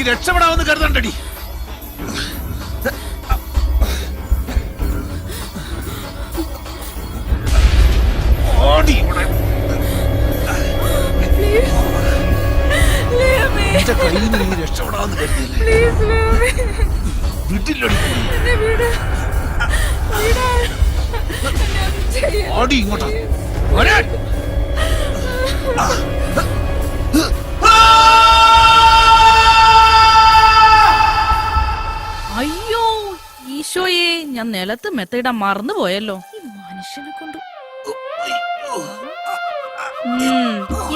നീ രക്ഷപ്പെടാമെന്ന് കരുതണ്ടടി. നീ രക്ഷപ്പെടാമെന്ന് ഓടി ഇങ്ങോട്ടാ. ഞാൻ നിലത്ത് മെത്തയിടാൻ മറന്നു പോയല്ലോ. ഈ മനുഷ്യനെ കൊണ്ട്.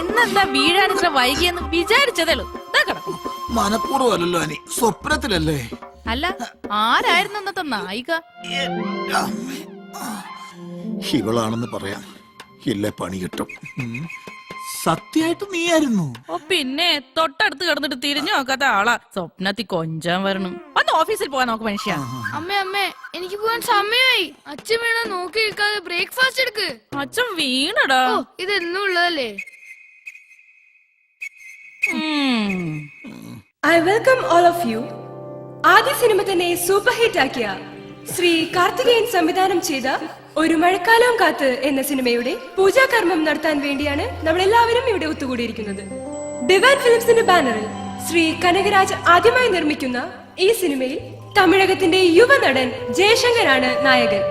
ഇന്നെന്താ വീഴാൻ ഇത്ര വൈകിയെന്ന് വിചാരിച്ചതേ ഇതാ കിടക്കും. മനഃപൂർവം അല്ലല്ലോ അനി സ്വപ്നത്തിലല്ലേ? അല്ല ആരായിരുന്നു അന്നത്തെ നായിക? ഇവളാണെന്ന് പറയാം. ഇല്ല പണി കിട്ടും. ഉം. സത്യായിട്ട് നീയായിരുന്നു? ഓ പിന്നെ തൊട്ടടുത്ത് കിടന്നിട്ട് തിരിഞ്ഞു നോക്കാത്ത ആളാ. സ്വപ്നത്തിൽ കൊഞ്ചാൻ വരണം. ഓഫീസിൽ പോകാൻ നോക്ക് മനുഷ്യ. അമ്മേ അമ്മേ എനിക്ക് പോകാൻ സമയമായി അച്ഛൻ വീണ നോക്കി നിൽക്കാതെ ബ്രേക്ക്ഫാസ്റ്റ് എടുക്ക്. അച്ഛൻ വീണടാ. ഇത് എന്നും ഉള്ളതല്ലേ? I welcome all of you ആദ്യ സിനിമ തന്നെ സൂപ്പർ ഹിറ്റ് ആക്കിയ ശ്രീ കാർത്തികേയൻ സംവിധാനം ചെയ്ത ഒരു മഴക്കാലം കാത്ത് എന്ന സിനിമയുടെ പൂജാകർമ്മം നടത്താൻ വേണ്ടിയാണ് നമ്മൾ എല്ലാവരും ഇവിടെ ഒത്തുകൂടിയിരിക്കുന്നത്. ഡിവൈൻ ഫിലിംസിന്റെ ബാനറിൽ ശ്രീ കനകരാജ് ആദ്യമായി നിർമ്മിക്കുന്ന ഈ സിനിമയിൽ തമിഴകത്തിന്റെ യുവനടൻ ജയശങ്കരാണ് നായകൻ.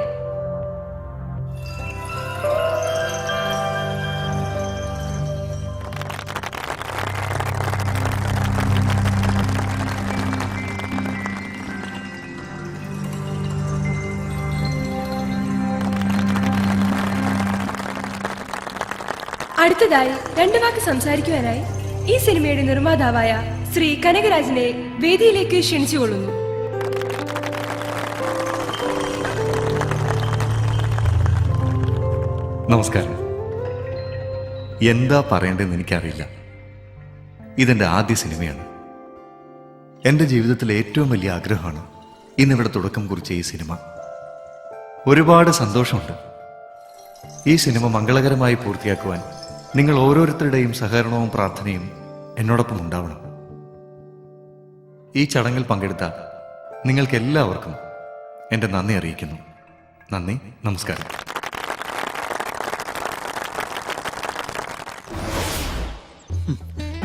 അടുത്തതായി രണ്ടു വാക്ക് സംസാരിക്കുവാനായി ഈ സിനിമയുടെ നിർമ്മാതാവായ ശ്രീ കനകരാജിനെ വേദിയിലേക്ക് ക്ഷണിച്ചുകൊള്ളുന്നു. നമസ്കാരം. എന്താ പറയേണ്ടതെന്ന് എനിക്കറിയില്ല. ഇതെന്റെ ആദ്യ സിനിമയാണ്. എന്റെ ജീവിതത്തിലെ ഏറ്റവും വലിയ ആഗ്രഹമാണ് ഇന്നിവിടെ തുടക്കം കുറിച്ച ഈ സിനിമ. ഒരുപാട് സന്തോഷമുണ്ട്. ഈ സിനിമ മംഗളകരമായി പൂർത്തിയാക്കുവാൻ നിങ്ങൾ ഓരോരുത്തരുടെയും സഹകരണവും പ്രാർത്ഥനയും എന്നോടൊപ്പം ഉണ്ടാവണം. ഈ ചടങ്ങിൽ പങ്കെടുത്ത നിങ്ങൾക്ക് എല്ലാവർക്കും എന്റെ നന്ദി അറിയിക്കുന്നു. നന്ദി നമസ്കാരം.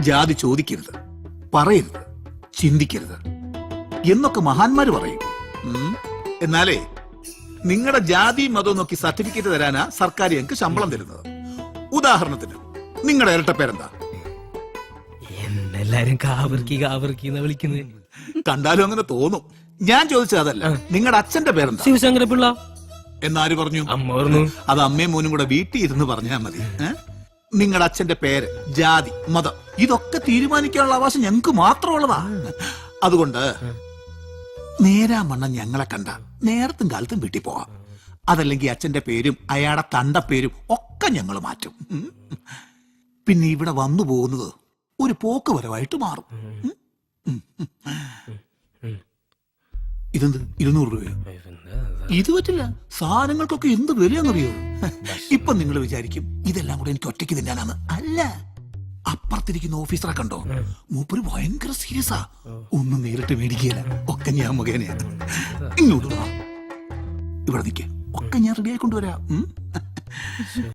ജാതി ചോദിക്കരുത് പറയരുത് ചിന്തിക്കരുത് എന്നൊക്കെ മഹാന്മാര് പറയും. എന്നാലേ നിങ്ങളുടെ ജാതി മതം നോക്കി സർട്ടിഫിക്കറ്റ് തരാനാ സർക്കാർ ഞങ്ങൾക്ക് ശമ്പളം തരുന്നത്. ഉദാഹരണത്തിന് നിങ്ങളുടെ ഇരട്ടപ്പേരെന്താ? എന്നെല്ലാരും കാവർക്കി കാവർക്കി എന്ന് വിളിക്കുന്നത്. കണ്ടാലും അങ്ങനെ തോന്നും. ഞാൻ ചോദിച്ചത് അതല്ല. നിങ്ങളുടെ അച്ഛന്റെ പേരെന്താ? ശിവശങ്കര പിള്ള എന്നാര് പറഞ്ഞു? അമ്മ പറഞ്ഞു. അത് അമ്മയും മോനും കൂടെ വീട്ടിൽ ഇരുന്ന് പറഞ്ഞാൽ മതി. നിങ്ങളുടെ അച്ഛന്റെ പേര് ജാതി മതം ഇതൊക്കെ തീരുമാനിക്കാനുള്ള അവകാശം ഞങ്ങൾക്ക് മാത്രമുള്ളതാ. അതുകൊണ്ട് നേരാ മണ്ണം ഞങ്ങളെ കണ്ട നേരത്തും കാലത്തും വീട്ടിൽ പോവാം. അതല്ലെങ്കിൽ അച്ഛന്റെ പേരും അയാളുടെ തണ്ട പേരും ഒക്കെ ഞങ്ങൾ മാറ്റും. പിന്നെ ഇവിടെ വന്നു പോകുന്നത് ഒരു പോക്ക് വരവായിട്ട് മാറും. ഇതെന്ത്? ഇരുന്നൂറ് രൂപയോ? ഇത്? പറ്റില്ല. സാധനങ്ങൾക്കൊക്കെ എന്ത് വിലയെന്നറിയോ ഇപ്പൊ നിങ്ങൾ വിചാരിക്കും ഇതെല്ലാം കൂടെ എനിക്ക് ഒറ്റയ്ക്ക് തിന്നാനാണ്. അല്ല അപ്പുറത്തിരിക്കുന്ന ഓഫീസറെ കണ്ടോ? മൂപ്പര് ഭയങ്കര സീരിയസാ ഒന്നും നേരിട്ട് മേടിക്കുകയില്ല. ഒക്കെ ഞാൻ മുഖേനയാണ് ഇങ്ങോട്ട് വാ. ഇവിടെ നിൽക്കേ ഒക്കെ ഞാൻ റെഡി ആയിക്കൊണ്ടുവരാം ഉം?